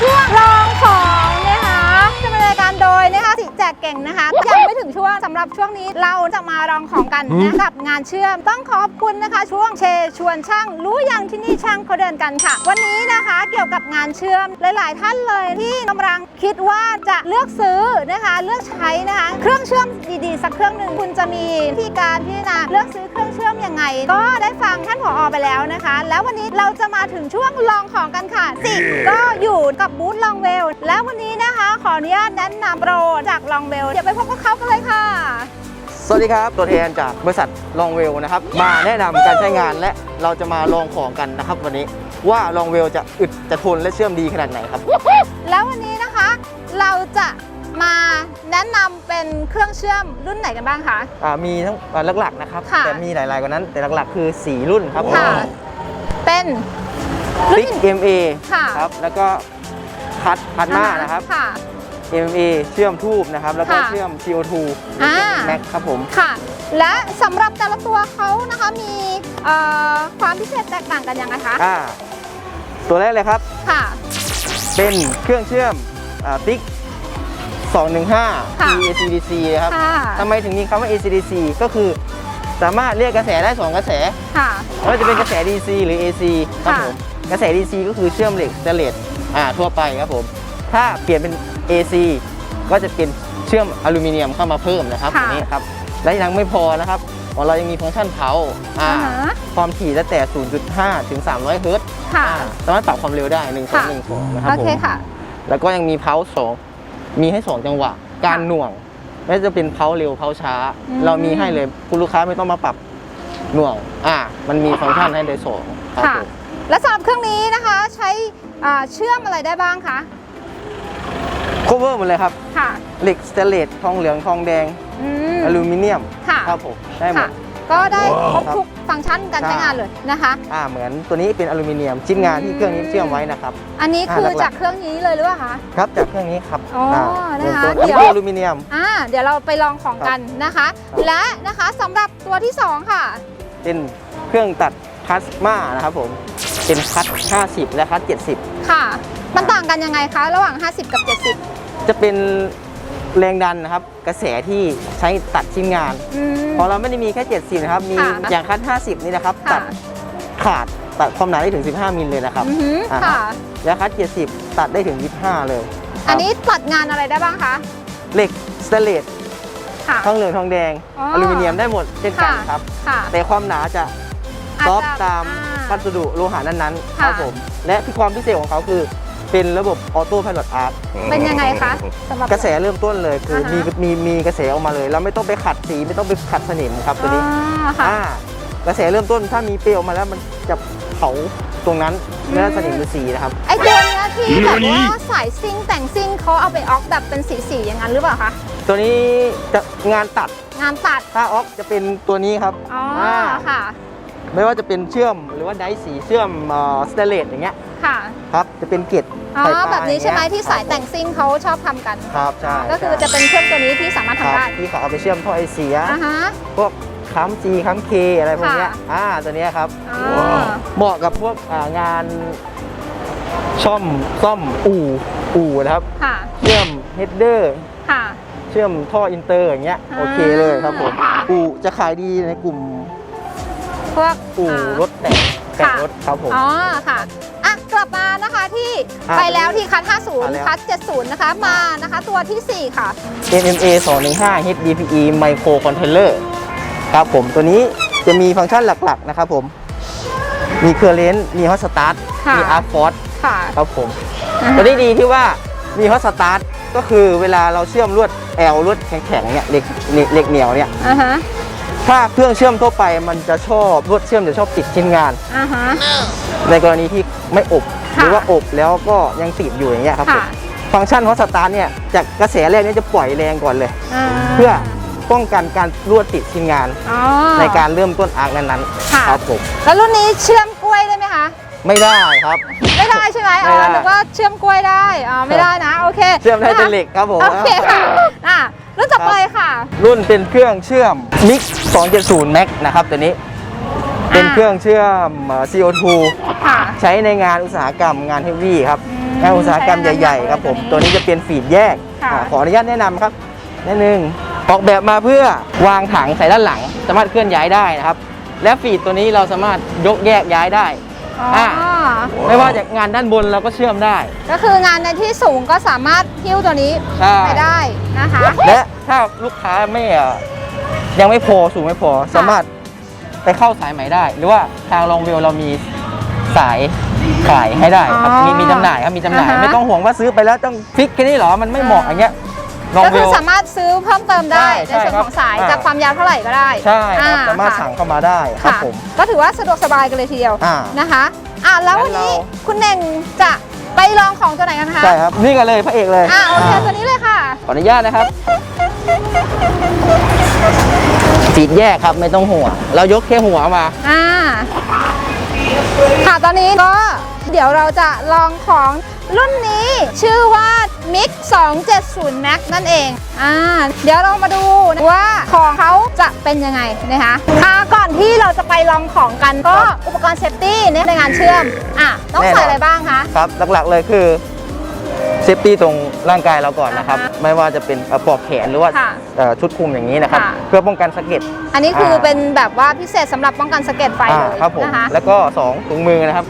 ช่ เก่งนะคะยังไม่ถึงช่วงสำหรับช่วงนี้เราจะมารองของกันนะกับงานเชื่อมต้องขอบคุณนะคะ ช่วงเชชวนช่าง รู้อยังที่นี่ช่างเขาเดินกันค่ะ วันนี้นะคะเกี่ยวกับงานเชื่อมหลาย ๆ ท่านเลยที่กำลังคิดว่าจะเลือกซื้อนะคะเลือกใช้นะคะ เครื่องเชื่อมดีๆ สักเครื่องหนึ่งคุณจะมีวิธีการพิจารณาเลือกซื้อเครื่องเชื่อมยังไง ก็ได้ฟังท่านผอไปแล้วนะคะ แล้ววันนี้เราจะมาถึงช่วงลองของกันค่ะสิก็อยู่กับบูธลองเวล แล้ววันนี้นะคะ ขออนุญาตแนะนำโปรจากลองเวลเดี๋ยวไปพบกับเขากันเลยค่ะ สวัสดีครับ ตัวแทนจากบริษัทลองเวลนะครับ มาแนะนำการใช้งานและเราจะมาลองของกันนะครับวันนี้ว่าลองเวลจะอึดจะทนและเชื่อมดีขนาดไหนครับ แล้ววันนี้นะคะ เราจะมาแนะนำเป็นเครื่องเชื่อมรุ่นไหนกันบ้างคะ อ่ามีทั้งอ่าหลักๆนะครับ ค่ะ แต่มีหลายๆกว่านั้น แต่หลักๆ คือ 4 รุ่นครับผมค่ะ เป็นรุ่ติ๊ก MMA ค่ะ ครับ แล้วก็คัดคัดมานะครับ ค่ะ MMA เชื่อมทูบนะครับ แล้วก็ค่ะเชื่อม CO2 อ่า แม็กครับผม ค่ะ และสำหรับแต่ละตัวเขานะคะมีเอ่อความพิเศษแตกต่างกันยังไงคะ อ่า ตัวแรกเลยครับ ค่ะ เป็นเครื่องเชื่อมอ่าติ๊ก 215 ค่ะ ACDC นะครับค่ะ ทำไมถึงมีคำว่า ACDC ก็คือสามารถเรียกกระแสได้ 2 กระแสค่ะ ไม่ว่าจะเป็นกระแส DC หรือ AC ครับค่ะ ผม กระแส DC ก็คือเชื่อมเหล็กสแตนเลสอ่าทั่วไปครับผม ถ้าเปลี่ยนเป็น AC ก็จะเป็นเชื่อมอลูมิเนียมเข้ามาเพิ่มนะครับค่ะตัวนี้ครับและยังไม่พอนะครับของเรายังมีฟังก์ชันเผาอ่าอ่าฮะความถี่ตั้งแต่ 0.5 ถึง 300 เฮิรตซ์ค่ะอ่าสามารถปรับความเร็วได้ 1 2ค่ะ1 2นะครับโอผเคมค่ะแล้วก็ยังมีเพาสองมีให้ 2 จังหวะ การค่ะหน่วง ไม่ว่าจะเป็นเพาเร็วเพาช้าอืมเรามีให้เลยคุณลูกค้าไม่ต้องมาปรับหน่วง อ่า มันมีฟังก์ชันให้เลยสองครับค่ะผมและสำหรับเครื่องนี้นะคะใช้อ่าเชื่อมอะไรได้บ้างคะ โคเวอร์หมดเลยครับ ค่ะ เหล็กสเตนเลสทองเหลืองทองแดงอืม อลูมิเนียมค่ะ ครับผมได้หมค่ะ ด ก็ได้ครบครับทุกฟังก์ชันการใช่ใช้งานเลยนะคะ อ่าเหมือนตัวนี้เป็นอลูมิเนียมชิ้นงานที่เครื่องนี้เชื่อมไว้นะครับ อันนี้อ่าคือหลักๆ จากเครื่องนี้เลยหรือเปล่าคะ ครับจากเครื่องนี้ครับอ๋ออ่านะคะตัวนี้เดี๋ยวเป็นอลูมิเนียม อ่า เดี๋ยวเราไปลองของกันนะคะ ครับ และนะคะสำหรับตัวที่สองค่ะ เป็นเครื่องตัดพลาสมานะครับผมเป็นคัด50 และคัด70 ค่ะ มันต่างกันยังไงคะ ระหว่าง 50 กับ 70 จะเป็นแรงดันนะครับกระแสที่ใช้ตัดชิ้นงานอืม ของเราไม่ได้มีแค่ 70 นะครับ มีค่ะอย่างคัด 50 นี่นะครับ ค่ะ ตัดขาดตัดความหนาได้ถึง 15 มิลเลยนะครับอือหืออ่าค่ะ และคัด 70 ตัดได้ถึง 25 เลยครับอันนี้ตัดงานอะไรได้บ้างคะ เหล็กสเตนเลสค่ะ ทองเหลืองทองแดงอ๋ออ อลูมิเนียมได้หมดเช่นกันค่ะครับ ค่ะแต่ความหนาจะอาจซอฟจะตามอ่าวัสดุโลหะนั้นๆค่ะครับผม และที่ความพิเศษของเขาคือ เป็นระบบออโต้พ i l o t อาร์ตเป็นยังไงคะสำหรับ กระแสเริ่มต้นเลยคือออฮะมีมีมีกระแสออกมาเลย เราไม่ต้องไปขัดสีไม่ต้องไปขัดสนิมครับตัวนี้อ่าค่ะ อ่ากระแสเริ่มต้นถ้ามีเปลวออกมาแล้วมันจะเผาตรงนั้นไม่ได้สนิมหรือสีนะครับ ไอตัวเนี้ยที่แบบว่าสายซิ่งแต่งซิ่งเขาเอาไปออกแบบเป็นสีๆอย่างนั้นหรือเปล่าคะตัวนี้จะงานตัดงานตัดถ้าออกจะเป็นตัวนี้ครับอ๋ออาค่ะไม่ว่าจะเป็นเชื่อมหรือว่าไดร์สีเชื่อมสเตนเลสอย่างเงี้ย ค่ะ ครับจะเป็นเกล็ดอ๋อไข่ปลาแบบนี้ใช่ไหมอย่งที่เงี้สายแต่งซิ่งเขาชอบทำกัน ครับใช่ก็คือจะเป็นเครื่องตัวนี้ที่สามารถครัทำบได้ที่เขาเอาไปเชื่อมท่อไอเสียอ่าฮะ พวกค้ำจีค้ำเคอะไรพวกเนี้ยค่ะ อ่าตัวเนี้ยครับอ่าเหมาะกับพวกอ่างานช่อมซ่อมอู่อู่นะครับ ค่ะเชื่อมเฮดเดอร์ค่ะ เชื่อมท่ออินเตอร์อย่างเงี้ยอ่า โอเคเลยครับผมอู่จะขายดีในกลุ่มพวกอู่อ่ารถแต่งแต่งค่ะ รถครับผม อ๋อค่ะอะ กลับมานะคะที่อ่าไปแล้วที่คัดอ่าแล้ว 50คัด70 นะคะ มานะคะ ตัวทีสี่ 4 ค่ะ MMA 215 HDPE Micro Controller ครับผมตัวนี้จะมีฟังก์ชันหลักๆนะครับผม มีเคอร์เรนต์มีฮอตสตาร์ทค่ะ มีอาร์ฟอร์ค่ะ ครับผมอ่าฮะตัวนี้ดีที่ว่ามีฮอตสตาร์ทก็คือเวลาเราเชื่อมลวดแอลลวดแข็งๆเนี่ยเหล็กเหล็กเหนียวเนี่ย อ่าฮะ ถ้าเครื่องเชื่อมทั่วไปมันจะชอบลวดเชื่อมจะชอบติดชิ้นงาน อ่าฮะ ในกรณีที่ไม่อบค่ะหรือว่าอบแล้วก็ยังติดอยู่อย่างเงี้ยครับผมค่ะ ฟังก์ชันฮอตสตาร์ทเนี่ยจากกระแสแรกเนี่ยจะปล่อยแรงก่อนเลยาเพื่อป้องกันการลวดติดชิ้นงาน อ๋อ ในการเริ่มต้นอาร์คนั้นค่ะ ๆครับผมแล้วรุ่นนี้เชื่อมกล้วยได้ไหมคะ ไม่ได้ครับ ไม่ได้ใช่ไหมอ๋อไม่ได้นึกว่าเชื่อมกล้วยได้ อ๋อ ไม่ได้นะ โอเคเชื่อมได้เป็นเหล็กครับผม โอเคค่ะอะ รุ่นต่อไปค่ะ รุ่นเป็นเครื่องเชื่อม Mix 270 Max นะครับตัวนี้ เป็นเครื่องเชื่อมเอ่อ CO2 ค่ะใช้ในงานอุตสาหกรรมงานเฮฟวี่ครับอืมงานอุตสาหกรรมใหญ่ๆครับผม ตัวนี้จะเป็นฟีดแยกค่ะอ่าขออนุญาตแนะนำครับนิดนึงออกแบบมาเพื่อวางถังใส่ด้านหลัง สามารถเคลื่อนย้ายได้นะครับ และฟีดตัวนี้เราสามารถยกแยกย้ายได้อ๋ออาไม่ว่าจะงานด้านบนเราก็เชื่อมได้ ก็คืองานในที่สูงก็สามารถ หิ้วตัวนี้ใช่ ไปได้นะคะ และถ้าลูกค้าไม่เอ่อยังไม่พอสูงไม่พอ สามารถไปเข้าสายใหม่ได้ หรือว่าทางลองเวลเรามีสายขายให้ได้ครับอ๋อมีมีจำหน่ายครับมีจำหน่าย อ่าฮะ ไม่ต้องห่วงว่าซื้อไปแล้วต้องฟิกแค่นี้เหรอมันไม่เหมาะอย่างเงี้ยลองก็เวคือล สามารถซื้อเพิ่มเติมได้ใช่ในส่วนใช่ครับของสายอ่าจากความยาวเท่าไหร่ก็ได้ใช่ครับอ่สามารถค่ะสั่งเข้ามาได้ครับค่ะผม ก็ถือว่าสะดวกสบายกันเลยทีเดียวอ่านะคะอะแล้ววันนี้งั้นเรา คุณเน่งจะ ไปลองของตัวไหนกันคะใช่ครับนี่กันเลยพระเอกเลยอะโอเคอ่าตัวนี้เลยค่ะ ขออนุญาตนะครับฟีดแยกครับไม่ต้องห่วงเรายกแค่หัวมาอ่าค่ะตอนนี้ก็เดี๋ยวเราจะลองของ รุ่นนี้ชื่อว่า Mix 270 Max นั่นเองอ่าเดี๋ยวเรามาดูว่าของเขาจะเป็นยังไงนะคะอ่าก่อนที่เราจะไปลองของกันก็ครับอุปกรณ์เซฟตี้ในงานเชื่อมอะต้องแน่นอนใส่อะไรบ้างคะ ครับ หลักๆเลยคือเซฟตี้ตรงร่างกายเราก่อนนะครับอ่าฮะไม่ว่าจะเป็นเอ่อปลอกแขนหรือว่าค่ะเอ่อชุดคลุมอย่างนี้นะครับค่ะเพื่อป้องกันสะเก็ดอันนี้คืออาเป็นแบบว่าพิเศษสำหรับป้องกันสะเก็ดไฟอ่าเลยครับผมนะคะแล้วก็ 2 ถุงมือนะครับ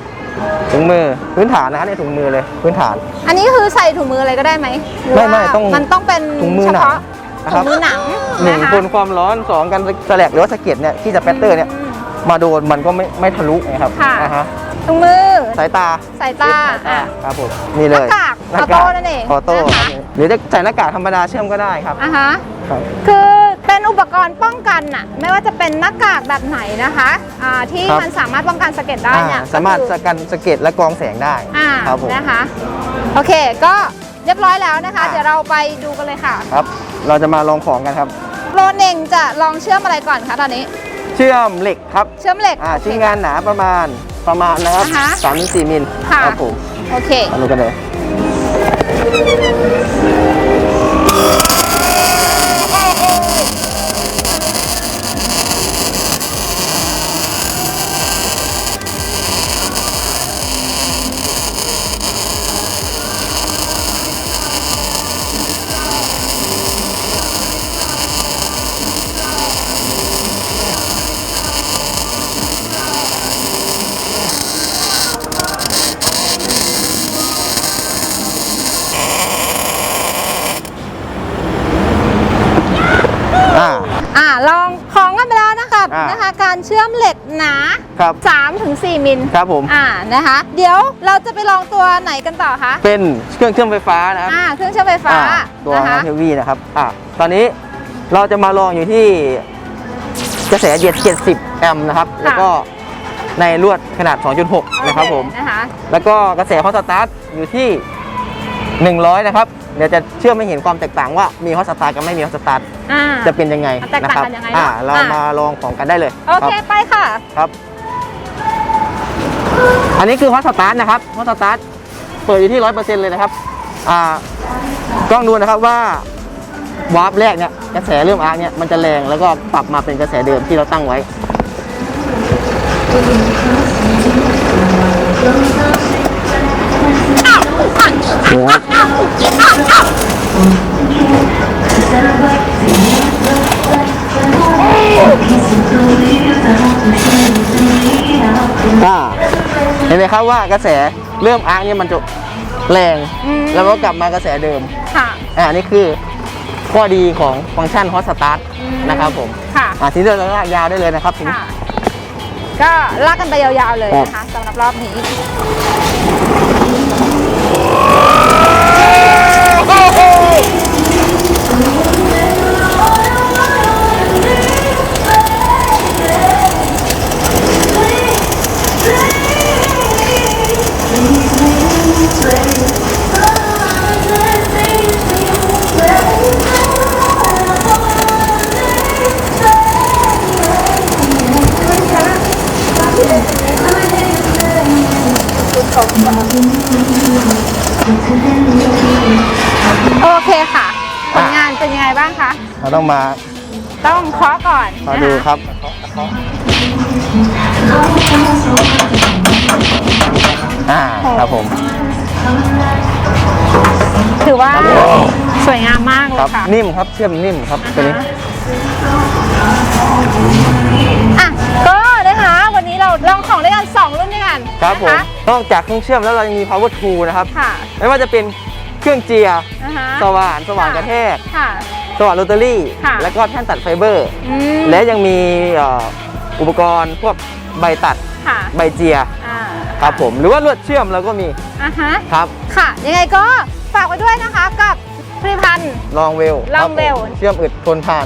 ถุงมือพื้นฐานนะครับในถุงมือเลยพื้นฐาน อันนี้คือใส่ถุงมืออะไรก็ได้ไหมหรือไม่ว่าไม่ต้องมันต้องเป็นถุงมือเฉหนังพาะนะคถุรับ งมือหนังหนึ่งะคะ ทนความร้อนสองกันสแลกหรือว่าสะเก็ดเนี่ยที่จะแปตเตอร์เนี่ยอืมมาโดนมันก็ไม่ไม่ทะลุนะครับค่ะ อ่าฮะถุงมือ สายตาสายตาสายตาอะ ครับผมนี่เลยหน้ากากออโต้นั่นเองออโต้นะคะครับหรือจะใส่หน้ากากธรรมดาเชื่อมก็ได้ครับอะฮะ ครับ คือ เป็นอุปกรณ์ป้องกันน่ะไม่ว่าจะเป็นหน้ากากแบบไหนนะคะอ่าที่ครับ มันสามารถป้องกันสะเก็ดได้เนี่ยอ่าสามารถก็สคือกันสะเก็ดและกรองแสงได้อ่าครับผม นะคะ โอเคก็เรียบร้อยแล้วนะคะ อ่า เดี๋ยวเราไปดูกันเลยค่ะครับ เราจะมาลองของกันครับ โรเน่งจะลองเชื่อมอะไรก่อนคะตอนนี้ เชื่อมเหล็กครับเชื่อมเหล็กอ่าโอเค ชิ้นงานหนาประมาณประมาณนะครับอ่าฮะสามถึงสี่มิลค่ะ ครับผมโอเค มาดูกันเลย ครับ 3ถึง4มิลครับผม อ่านะคะ เดี๋ยวเราจะไปลองตัวไหนกันต่อคะ เป็นเครื่องเชื่อมไฟฟ้านะครับอ่าเครื่องเชื่อมไฟฟ้าอ่าตัวนะคะเฮฟวี่นะครับอ่าตอนนี้เราจะมาลองอยู่ที่กระแสเย็ด70 แอมป์นะครับแล้วก็ในลวดขนาด 2.6 นะครับผม โอเนะคะ แล้วก็กระแสฮอตสตาร์ทอยู่ที่ 100 นะครับ เดี๋ยวจะเชื่อมไม่เห็นความแตกต่างว่ามีฮอตสตาร์ทกับไม่มีฮอตสตาร์ทอ่า จะเป็นยังไงมันแตกนะต่างครับกันยังไงอ่าเนอะเราอ่าม มาลองของกันได้เลยโอเคครับไปค่ะ ครับ อันนี้คือฮอตสตาร์ทนะครับฮอตสตาร์ทเปิดอยู่ที่100%เปอร์เซ็นต์เลยนะครับอ่ากล้องดูนะครับว่าวาร์ปแรกเนี่ยกระแสเริ่มอาร์คเนี่ยมันจะแรงแล้วก็ปรับมาเป็นกระแสเดิมที่เราตั้งไว้ อ่า เห็นไหมครับว่ากระแสเริ่มอาร์คเนี่ยมันจะแรง อืม แล้วก็กลับมากระแสเดิม ค่ะ อ่านี่คือข้อดีของฟังก์ชันฮอตสตาร์ทอืม นะครับผม ค่ะ อ่าทีนี้เราลากยาวได้เลยนะครับทีนี้ค่ะ ก็ลากกันไปยาวๆเลยครับนะคะสำหรับรอบนี้ โอเคค่ะผลงานเป็นยังไงบ้างคะ เราต้องมาต้องเคาะก่อนมานะะดูครับ อ่าครับผม ถือว่าสวยงามมากเลครัยบ ค่ะนิ่มครับเชื่อมนิ่มครับตัวนี้ อะก็นะคะวันนี้เราลองของด้วยกัน2รุ่นด้วยกันครับผมนะะ นอกจากเครื่องเชื่อมแล้วเรายังมี power tool นะครับ ค่ะไม่ว่าจะเป็นเครื่องเจียร์นะคะสว่าน สว่านกระแทก ค่ะ สว่านโรตารี่ ค่ะ แล้วก็แท่นตัดไฟเบอร์ อืมและยังมีเอ่ออุปกรณ์พวกใบตัดค่ะใบเจียร์อ่าครับผมหรือว่าลวดเชื่อมเราก็มีอะฮะ ครับ ค่ะ ยังไงก็ฝากไว้ด้วยนะคะกับ ผลิตภัณฑ์ ลองเวล Longwell เชื่อมอึดทนทาน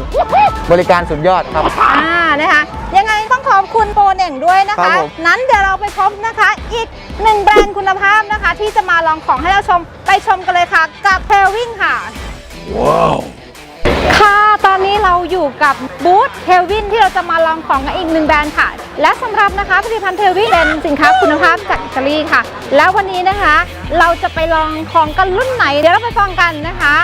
บริการสุดยอดครับ อ่านะคะ ยังไงต้องขอบคุณโปรเน่งด้วยนะครัคะ บผม นั้นเดี๋ยวเราไปพบนะคะ อีกหนึ่งแบรนด์คุณภาพนะคะ ที่จะมาลองของให้เราชมไปชมกันเลยค่ะ กับเทลวินค่ะ ค่ะ ตอนนี้เราอยู่กับบูธเทลวินที่เราจะมาลองของกันอีกหนึ่งแบรนด์ค่ะ และสำหรับนะคะผลิตภัณฑ์เทวิเป็นสินค้าคุณภาพจากอิตาลีค่ะ แล้ววันนี้นะคะ เราจะไปลองของกันรุ่นไหน เดี๋ยวเราไปฟังกันนะคะ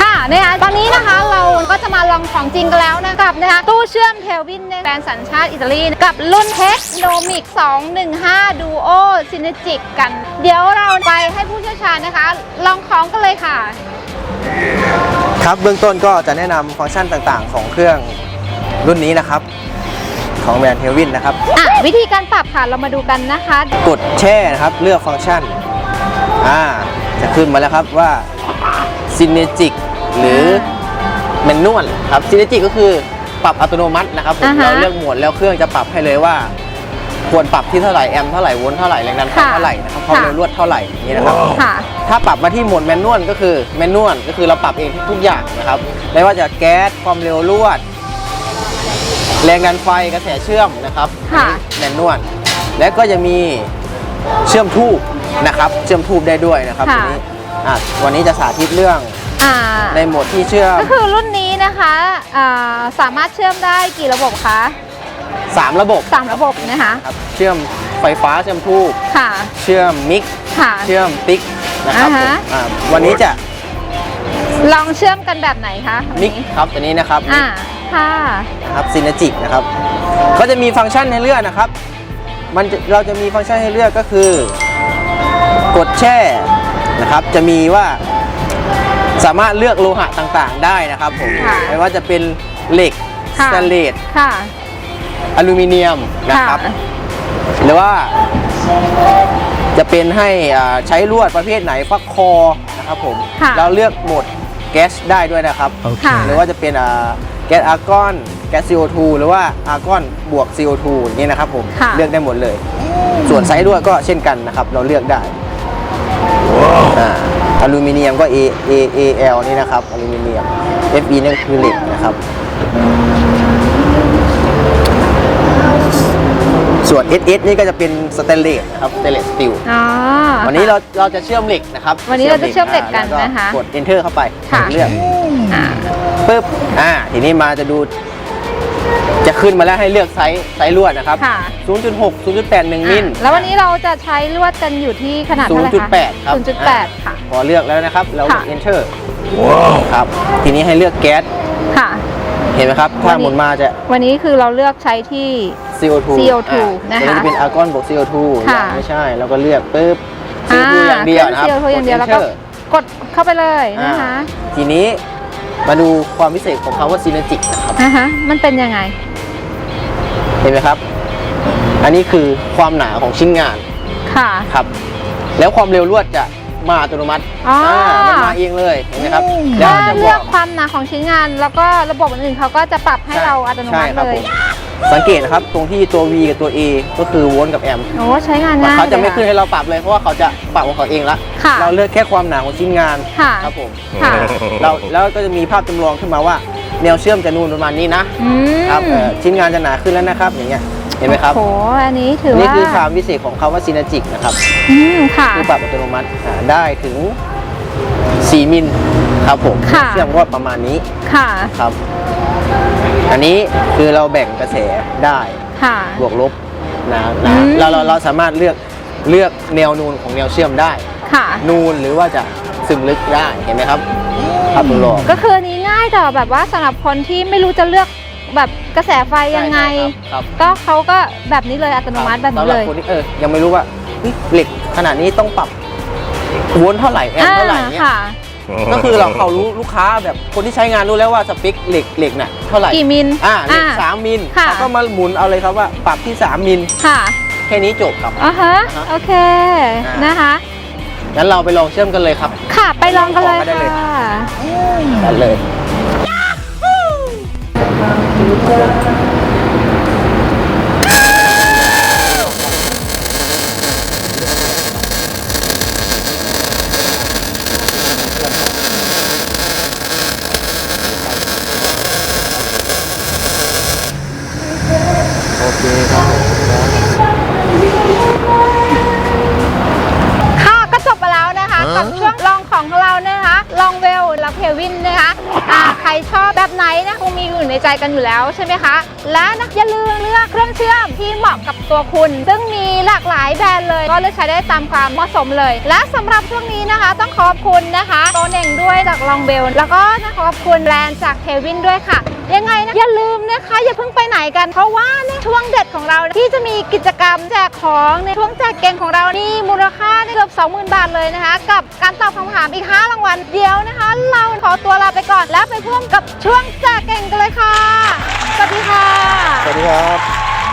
ค่ะนะคะตอนนี้นะคะเราก็จะมาลองของจริงกันแล้วนะครับนะคะตู้เชื่อมเทลวินในแบรนด์สัญชาติอิตาลีกับรุ่นเทคโนมิก 215 Duo Synergic กัน เดี๋ยวเราไปให้ผู้เชี่ยวชาญนะคะ ลองของกันเลยค่ะ ครับเบื้องต้นก็จะแนะนำฟังก์ชันต่างๆ ของเครื่องรุ่นนี้นะครับ ของแบรนด์เทลวินนะครับ อะวิธีการปรับค่ะเรามาดูกันนะคะ กดแช่นะครับเลือกฟังก์ชันอ่าจะขึ้นมาแล้วครับว่าซินเนจิกหรือแมนนวลครับซินเนจิกก็คือปรับอัตโนมัตินะครับผมอ่าฮะ เราเลือกโหมดแล้วเครื่องจะปรับให้เลยว่า ควรปรับที่เท่าไหร่แอมป์เท่าไหร่โวลต์เท่าไหร่แรงดันไฟค่ะเท่าไหร่นะครับความค่ะเร็วรวดเท่าไหร่อย่างนี้นะครับค่ะ ถ้าปรับมาที่โหมดแมนนวลก็คือแมนนวลก็คือเราปรับเองทุกอย่างนะครับไม่ว่าจะแก๊สความเร็วลวด แรงดันไฟกระแสเชื่อมนะครับค่ะ แมนนวลและก็จะมีเชื่อมทูบนะครับเชื่อมทูบได้ด้วยนะครับค่ะ ตัวนี้อะวันนี้จะสาธิตเรื่องอ่าในโหมดที่เชื่อม ก็คือรุ่นนี้นะคะอ่าสามารถเชื่อมได้กี่ระบบคะ 3 ระบบสามระบบนะคะครับเชื่อมไฟฟ้าเชื่อมทูบค่ะเชื่อมมิกค่ะ เชื่อมติ๊กนะครับผอ่ามฮะอ่าวันนี้จะลองเชื่อมกันแบบไหนคะวันมิกนี้ครับตัวนี้นะครับอ่าค่ะนะครับซินจิกนะครับก็จะมีฟังก์ชันให้เลือกนะครับมันจะเราจะมีฟังก์ชันให้เลือกก็คือ กดแช่นะครับ จะมีว่าสามารถเลือกโลหะต่างๆ ได้นะครับผมค่ะไม่ว่าจะเป็นเหล็กสค่ะแตนเลส ค่ะ อลูมิเนียมนะครับค่ะหรือว่าจะเป็นให้อ่าใช้ลวดประเภทไหนฟักคอนะครับผมค่ะเราเลือกโหมดแก๊สได้ด้วยนะครับค่ะหรือว่าจะเป็นอ่าแก๊สอาร์กอนแก๊ส CO2 หรือว่าอาร์กอนบวก CO2 อย่างนี้นะครับผมค่ะเลือกได้หมดเลย ส่วนไซส์ด้วยก็เช่นกันนะครับ เราเลือกได้อ่าอลูมิเนียมก็ A A A L นี่นะครับอลูมิเนียม F E นี่คือเหล็กนะครับ ส่วน S S นี่ก็จะเป็นสเตนเลสนะครับสเตนเลสสตีลอ๋อวันนี้เราเราจะเชื่อมเหล็กนะครับวันนี้เราจะเชื่อมเหล็กกันนะคะแล้วกด enter เข้าไปค่ะเลือกอ่าปึ๊บอ่าทีนี้มาจะดู จะขึ้นมาแล้วให้เลือกไซส์ไซส์ลวดนะครับค่ะ0.6 0.8 1 มิลอะแล้ววันนี้เราจะใช้ลวดกันอยู่ที่ขนาดเท่าไหร่คะ0.8 ครับ 0.8 ค่ะ พอเลือกแล้วนะครับ เรากค่ะด enter ครับ ทีนี้ให้เลือกแก๊สค่ะ เห็นไหมครับ ถ้าหมุนมาจะ วันนี้คือเราเลือกใช้ที่ CO2 CO2 อ่นะคะตัวจะเป็นอาร์กอนบวก CO2 ค่ะยังไม่ใช่เราก็เลือกปึ๊บ CO2 อย่างเดียวนะครับซีโอทูอย่างเดียวกแล้วก็ enter กดเข้าไปเลยนะคะอ่าทีนี้มาดูความพิเศษของคำว่า synergic นะครับนะคะมันเป็นยังไง เห็นไหมครับ อันนี้คือความหนาของชิ้นงาน ค่ะครับ แล้วความเร็วลวดจะมาอัตโนมัติอ๋ออ่ามันมาเองเลยเห็นไหมครับแล้ถ้าวจะบเลืออกกความหนาของชิ้นงาน แล้วก็ระบบอื่นๆเขาก็จะปรับให้เราอัตโนมัติใช่ครับเลผยม สังเกตนะครับตรงที่ตัว V กับตัว A ก็คือโวลต์กับแอมป์โอ้ใช้งานง่ายเขาจะไม่ขึ้นเลยให้เราปรับเลยเพราะว่าเขาจะปรับของเขาเองละค่ะเราเลือกแค่ความหนาของชิ้นงานค่ะครับผมค่ะเราแล้วก็จะมีภาพจำลองขึ้นมาว่า แนวเชื่อมจะนูนประมาณนี้นะอืมครับเอ่อชิ้นงานจะหนาขึ้นแล้วนะครับอย่างเงี้ยเห็นไหมครับโอ้โหอันนี้ถือนี่ว่าคือความพิเศษของคำว่า synergic นะครับอืมค่ะคือปรับอัตโนมัติอ่าได้ถึง 4 มิลครับผมค่ะเชื่อมก็ประมาณนี้ค่ะครับ อันนี้คือเราแบ่งกระแสได้ค่ะ บวกลบนะอืนะมเราเราเราสามารถเลือกเลือกแนวนูนของแนวเชื่อมได้ ค่ะ นูนหรือว่าจะซึมลึกได้เห็นไหมครับภาพจำลองก็คืออันนี้ง่ายแต่แบบว่าสำหรับคนที่ไม่รู้จะเลือกแบบกระแสไฟยังไงใช่ครับก็เขาก็แบบนี้เลยอัตโนมัติแบบนี้เลยสำหรับคนที่เออยังไม่รู้ว่าเฮ้ยเหล็กขนาดนี้ต้องปรับโวลต์เท่าไหร่แอมป์เท่าไหร่เนี่ย ค่ะ ก็คือเราเขารู้ลูกค้าแบบคนที่ใช้งานรู้แล้วว่าสเปคเหล็กเหล็กน่ะเท่าไหร่กี่มิลอ่าเหล็กสามมิลค่ะ เขาก็มาหมุนเอาเลยครับว่าปรับที่3มิลค่ะแค่นี้จบครับ อ่าฮะอ่าฮะโอเคอ่าน นะคะ งั้นเราไปลองเชื่อมกันเลยครับ ค่ะไปลองกันเลยลองกันได้เลย ค่ะ กันเลย อยู่แล้วใช่ไหมคะ และนะอย่าลืมเลือกเครื่องเชื่อมที่เหมาะกับตัวคุณ ซึ่งมีหลากหลายแบรนด์เลยก็เลือกใช้ได้ตามความเหมาะสมเลย และสำหรับช่วงนี้นะคะ ต้องขอบคุณนะคะโตเน่งด้วยจากลองเบลแล้วก็ขอบคุณแบรนด์จากเทวินด้วยค่ะ ยังไงนะอย่าลืมนะคะ อย่าเพิ่งไปไหนกัน เพราะว่าในช่วงเด็ดของเราที่จะมีกิจกรรมแจกของในช่วงแจกเก่งของเรานี่มูลค่าเกือบ20,000 บาทเลยนะคะ กับการตอบคำถามอีก 5 รางวัลเดียวนะคะ เราขอตัวลาไปก่อนแล้วไปพ่วงกับช่วงแจกเก่งกันเลยค่ะ สวัสดีค่ะ สวัสดีครับ